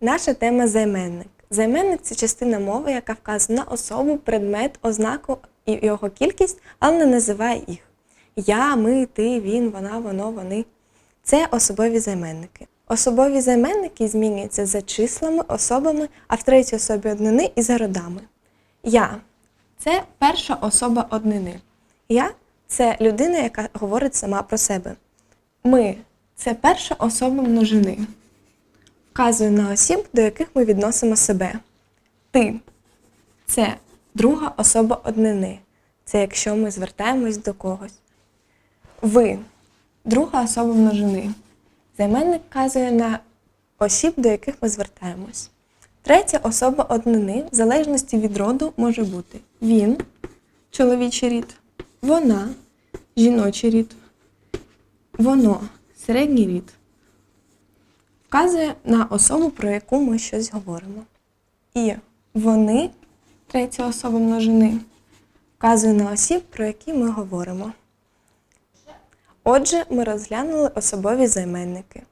Наша тема займенник. Займенник це частина мови, яка вказує на особу, предмет, ознаку і його кількість, але не називає їх. Я, ми, ти, він, вона, воно, вони. Це особові займенники. Особові займенники змінюються за числами, особами, а в третій особі однини і за родами. Я це перша особа однини. Я це людина, яка говорить сама про себе. Ми це перша особа множини. Вказує на осіб, до яких ми відносимо себе. Ти це друга особа однини. Це якщо ми звертаємось до когось. Ви друга особа множини. Займенник вказує на осіб, до яких ми звертаємось. Третя особа однини в залежності від роду може бути він, чоловічий рід, вона, жіночий рід, воно, середній рід. Вказує на особу, про яку ми щось говоримо. І вони, третя особа множини, вказує на осіб, про які ми говоримо. Отже, ми розглянули особові займенники.